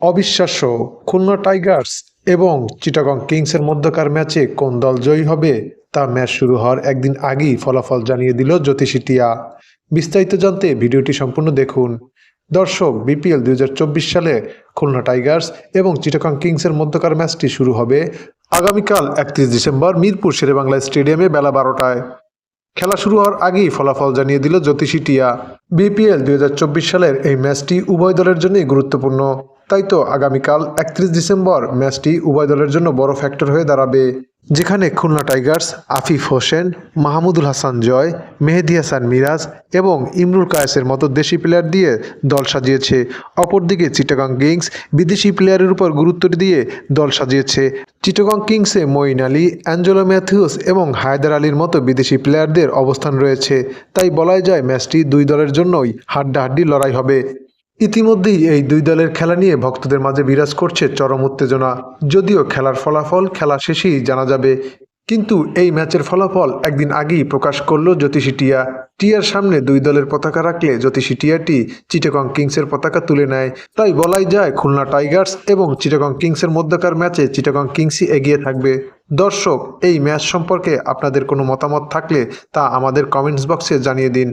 অবিশ্বাস্য খুলনা টাইগার্স এবং চিটাগং কিংসের মধ্যকার ম্যাচে কোন দল জয়ী হবে তা ম্যাচ শুরু হওয়ার একদিন আগেই ফলাফল জানিয়ে দিল জ্যোতিষী টিয়া। বিস্তারিত জানতে ভিডিওটি সম্পূর্ণ দেখুন। দর্শক, বিপিএল দু হাজার চব্বিশ সালে খুলনা টাইগার্স এবং চিটাগং কিংসের মধ্যকার ম্যাচটি শুরু হবে আগামীকাল একত্রিশ ডিসেম্বর মিরপুর শেরেবাংলা স্টেডিয়ামে বেলা বারোটায়। খেলা শুরু হওয়ার আগেই ফলাফল জানিয়ে দিল জ্যোতিষী টিয়া। বিপিএল দুই হাজার চব্বিশ সালের এই ম্যাচটি উভয় দলের জন্যই গুরুত্বপূর্ণ। তাই তো আগামীকাল একত্রিশ ডিসেম্বর ম্যাচটি উভয় দলের জন্য বড় ফ্যাক্টর হয়ে দাঁড়াবে। যেখানে খুলনা টাইগার্স, আফিফ হোসেন, মাহমুদুল হাসান জয়, মেহেদি হাসান মিরাজ এবং ইমরুল কায়েসের মতো দেশি প্লেয়ার দিয়ে দল সাজিয়েছে। অপরদিকে চিটাগাং কিংস বিদেশি প্লেয়ারের উপর গুরুত্ব দিয়ে দল সাজিয়েছে। চিটাগং কিংসে মঈন আলী, অ্যাঞ্জেলো ম্যাথিউস এবং হায়দার আলীর মতো বিদেশি প্লেয়ারদের অবস্থান রয়েছে। তাই বলাই যায় ম্যাচটি দুই দলের জন্যই হাড্ডাহাড্ডি লড়াই হবে। ইতিমধ্যেই এই দুই দলের খেলা নিয়ে ভক্তদের মাঝে বিরাজ করছে চরম উত্তেজনা। যদিও খেলার ফলাফল খেলা শেষেই জানা যাবে, কিন্তু এই ম্যাচের ফলাফল একদিন আগেই প্রকাশ করল জ্যোতিষী টিয়া। টিয়ার সামনে দুই দলের পতাকা রাখলে জ্যোতিষী টিয়াটি চিটাগং কিংসের পতাকা তুলে নেয়। তাই বলাই যায় খুলনা টাইগার্স এবং চিটাগং কিংসের মধ্যকার ম্যাচে চিটাগং কিংসই এগিয়ে থাকবে। দর্শক, এই ম্যাচ সম্পর্কে আপনাদের কোনো মতামত থাকলে তা আমাদের কমেন্টস বক্সে জানিয়ে দিন।